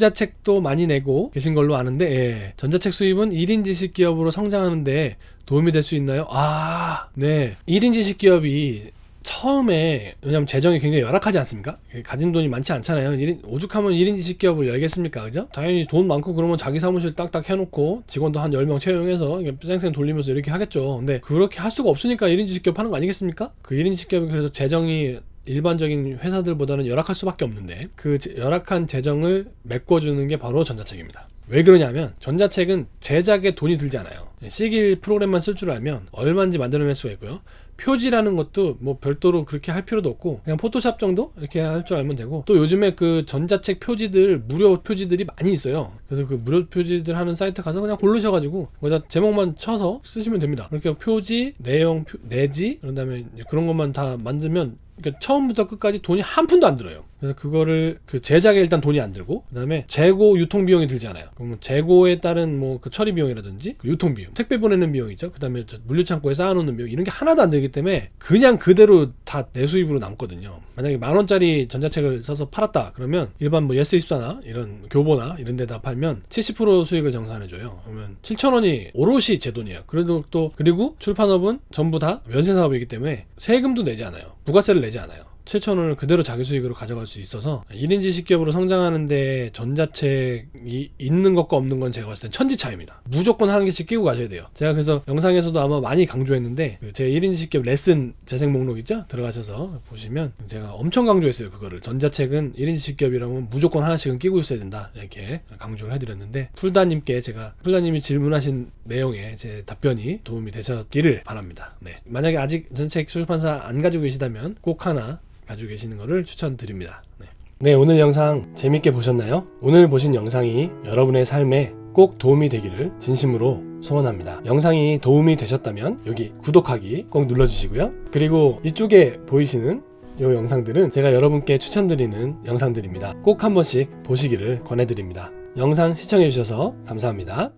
전자책도 많이 내고 계신 걸로 아는데 예. 전자책 수입은 1인 지식 기업으로 성장하는데 도움이 될 수 있나요? 아, 네. 1인 지식 기업이 처음에 왜냐면 재정이 굉장히 열악하지 않습니까? 가진 돈이 많지 않잖아요. 1인, 오죽하면 1인 지식 기업을 열겠습니까? 그죠? 당연히 돈 많고 그러면 자기 사무실 딱딱 해놓고 직원도 한 10명 채용해서 쌩쌩 돌리면서 이렇게 하겠죠. 근데 그렇게 할 수가 없으니까 1인 지식 기업 하는 거 아니겠습니까? 그 1인 지식 기업이 그래서 재정이 일반적인 회사들보다는 열악할 수밖에 없는데 그 제- 열악한 재정을 메꿔주는 게 바로 전자책입니다. 왜 그러냐면 전자책은 제작에 돈이 들지 않아요. 시길 프로그램만 쓸 줄 알면 얼마인지 만들어낼 수가 있고요. 표지라는 것도 뭐 별도로 그렇게 할 필요도 없고 그냥 포토샵 정도 이렇게 할 줄 알면 되고 또 요즘에 그 전자책 표지들 무료 표지들이 많이 있어요. 그래서 그 무료 표지들 하는 사이트 가서 그냥 고르셔가지고 거기다 제목만 쳐서 쓰시면 됩니다. 그렇게 표지, 내용, 표- 내지 그런 다음에 그런 것만 다 만들면 그러니까 처음부터 끝까지 돈이 한 푼도 안 들어요. 그래서 그거를 그 제작에 일단 돈이 안 들고 그다음에 재고 유통 비용이 들지 않아요. 그러면 재고에 따른 뭐 그 처리 비용이라든지 그 유통 비용, 택배 보내는 비용 있죠. 그다음에 저 물류 창고에 쌓아놓는 비용 이런 게 하나도 안 들기 때문에 그냥 그대로 다 내 수입으로 남거든요. 만약에 만 원짜리 전자책을 써서 팔았다 그러면 일반 뭐 예스24나 이런 교보나 이런 데다 팔면 70% 수익을 정산해줘요. 그러면 7천 원이 오롯이 제 돈이에요. 그래도 또 그리고 출판업은 전부 다 면세 사업이기 때문에 세금도 내지 않아요. 부가세를 내지 않아요. 7천 원을 그대로 자기 수익으로 가져갈 수 있어서 1인 지식기업으로 성장하는데 전자책이 있는 것과 없는 건 제가 봤을 땐 천지차이입니다. 무조건 하는 개씩 끼고 가셔야 돼요. 제가 그래서 영상에서도 아마 많이 강조했는데 그제 1인 지식기업 레슨 재생 목록 있죠? 들어가셔서 보시면 제가 엄청 강조했어요. 그거를 전자책은 1인 지식기업이라면 무조건 하나씩은 끼고 있어야 된다. 이렇게 강조를 해드렸는데 풀다님께 제가 풀다님이 질문하신 내용에 제 답변이 도움이 되셨기를 바랍니다. 네. 만약에 아직 전책 출판사 안 가지고 계시다면 꼭 하나 가지고 계시는 것을 추천드립니다. 네. 네, 오늘 영상 재밌게 보셨나요? 오늘 보신 영상이 여러분의 삶에 꼭 도움이 되기를 진심으로 소원합니다. 영상이 도움이 되셨다면 여기 구독하기 꼭 눌러주시고요. 그리고 이쪽에 보이시는 이 영상들은 제가 여러분께 추천드리는 영상들입니다. 꼭 한 번씩 보시기를 권해드립니다. 영상 시청해주셔서 감사합니다.